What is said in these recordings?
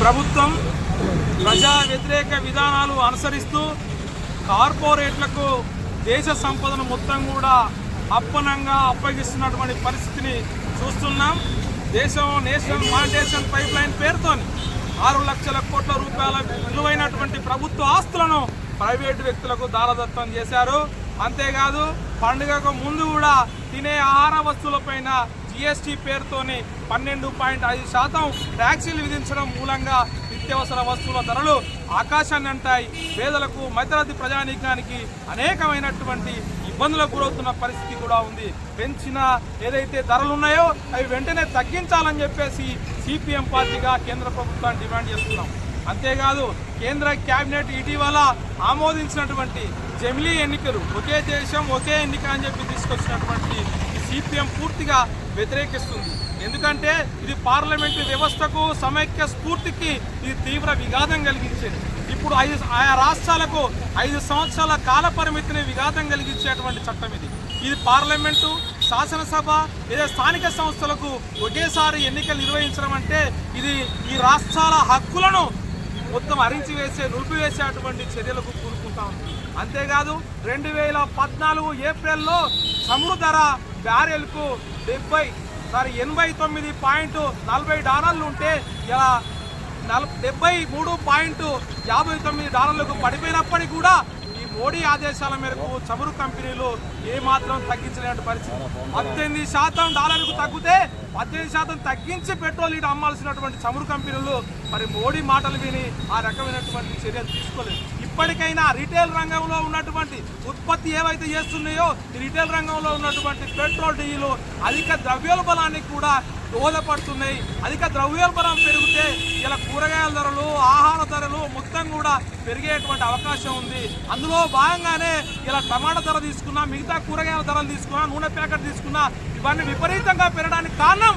ప్రభుత్వం ప్రజా వ్యతిరేక విధానాలు అనుసరిస్తూ కార్పొరేట్లకు దేశ సంపదను మొత్తం కూడా అప్పనంగా అప్పగిస్తున్నటువంటి పరిస్థితిని చూస్తున్నాం. దేశం నేషనల్ మానిటేషన్ పైప్ లైన్ పేరుతో ఆరు లక్షల కోట్ల రూపాయల విలువైనటువంటి ప్రభుత్వ ఆస్తులను ప్రైవేటు వ్యక్తులకు దారదత్వం చేశారు. అంతేకాదు పండుగకు ముందు కూడా తినే ఆహార వస్తువులపైన జిఎస్టీ పేరుతోని పన్నెండు పాయింట్ ఐదు శాతం ట్యాక్సీలు విధించడం మూలంగా నిత్యావసర వస్తువుల ధరలు ఆకాశాన్ని అంటాయి. పేదలకు మధ్యరాతి ప్రజానీకానికి అనేకమైనటువంటి ఇబ్బందులకు గురవుతున్న పరిస్థితి కూడా ఉంది. పెంచిన ఏదైతే ధరలు ఉన్నాయో అవి వెంటనే తగ్గించాలని చెప్పేసి సిపిఎం పార్టీగా కేంద్ర ప్రభుత్వాన్ని డిమాండ్ చేస్తున్నాం. అంతేకాదు కేంద్ర కేబినెట్ ఇటీవల ఆమోదించినటువంటి జమిలీ ఎన్నికలు ఒకే దేశం ఒకే ఎన్నిక అని చెప్పి తీసుకొచ్చినటువంటి సిపిఎం పూర్తిగా వ్యతిరేకిస్తుంది. ఎందుకంటే ఇది పార్లమెంటు వ్యవస్థకు సమైక్య స్ఫూర్తికి ఇది తీవ్ర విఘాతం కలిగించేది. ఇప్పుడు ఐదు ఆయా రాష్ట్రాలకు ఐదు సంవత్సరాల కాల పరిమితిని విఘాతం కలిగించేటువంటి చట్టం ఇది. ఇది పార్లమెంటు శాసనసభ లేదా స్థానిక సంస్థలకు ఒకేసారి ఎన్నికలు నిర్వహించడం అంటే ఇది ఈ రాష్ట్రాల హక్కులను మొత్తం అరించి వేసే నిలిపివేసేటువంటి చర్యలకు కూరుకుంటా ఉంది. అంతేకాదు రెండు వేల పద్నాలుగు ఏప్రిల్లో చమురు ధర బ్యారెల్కు డెబ్బై సారీ ఎనభై తొమ్మిది పాయింట్ నలభై డాలర్లు ఉంటే ఇలా నల డెబ్బై మూడు పాయింట్ యాభై తొమ్మిది డాలర్లకు పడిపోయినప్పటికీ కూడా ఈ మోడీ ఆదేశాల మేరకు చమురు కంపెనీలు ఏమాత్రం తగ్గించలేని పరిస్థితి. పద్దెనిమిది శాతం డాలర్కు తగ్గితే పద్దెనిమిది శాతం తగ్గించి పెట్రోల్ ఇటు అమ్మాల్సినటువంటి చమురు కంపెనీలు మరి మోడీ మాటలు విని ఆ రకమైనటువంటి చర్యలు తీసుకోలేదు. ఇప్పటికైనా రిటైల్ రంగంలో ఉన్నటువంటి ఉత్పత్తి ఏవైతే చేస్తున్నాయో ఈ రిటైల్ రంగంలో ఉన్నటువంటి పెట్రోల్ డీజిల్ అధిక ద్రవ్యోల్బణానికి కూడా దోహదపడుతున్నాయి. అధిక ద్రవ్యోల్బణం పెరిగితే ఇలా కూరగాయల ధరలు ఆహార ధరలు మొత్తం కూడా పెరిగేటువంటి అవకాశం ఉంది. అందులో భాగంగానే ఇలా టమాటా ధర తీసుకున్నా మిగతా కూరగాయల ధరలు తీసుకున్నా నూనె ప్యాకెట్ తీసుకున్నా ఇవన్నీ విపరీతంగా పెరగడానికి కారణం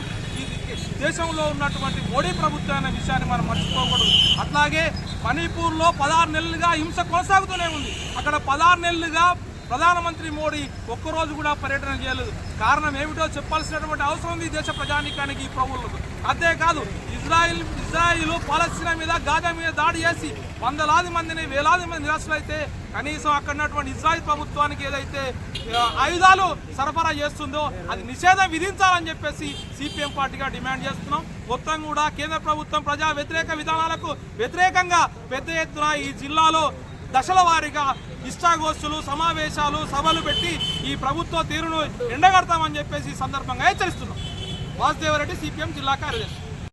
దేశంలో ఉన్నటువంటి మోడీ ప్రభుత్వం అనే విషయాన్ని మనం మర్చిపోకూడదు. అట్లాగే మణిపూర్లో పదహారు నెలలుగా హింస కొనసాగుతూనే ఉంది. అక్కడ పదహారు నెలలుగా ప్రధానమంత్రి మోడీ ఒక్కరోజు కూడా పర్యటన చేయలేదు. కారణం ఏమిటో చెప్పాల్సినటువంటి అవసరం ఉంది ఈ దేశ ప్రజానికానికి ఈ ప్రభువులకు. అంతేకాదు ఇజ్రాయిల్ ఇజ్రాయిల్ పాలస్తీనా మీద గాజా మీద దాడి చేసి వందలాది మందిని వేలాది మంది నిరాశలైతే కనీసం అక్కడ ఉన్నటువంటి ఇజ్రాయిల్ ప్రభుత్వానికి ఏదైతే ఆయుధాలు సరఫరా చేస్తుందో అది నిషేధం విధించాలని చెప్పేసి సిపిఎం పార్టీగా డిమాండ్ చేస్తున్నాం. మొత్తం కూడా కేంద్ర ప్రభుత్వం ప్రజా వ్యతిరేక విధానాలకు వ్యతిరేకంగా పెద్ద ఎత్తున ఈ జిల్లాలో దశల వారీగా ఇష్టాగోష్ఠులు సమావేశాలు సభలు పెట్టి ఈ ప్రభుత్వ తీరును ఎండగడతామని చెప్పేసి సందర్భంగా హెచ్చరిస్తున్నాం. వాసుదేవరెడ్డి సిపిఎం జిల్లా కార్యదర్శి.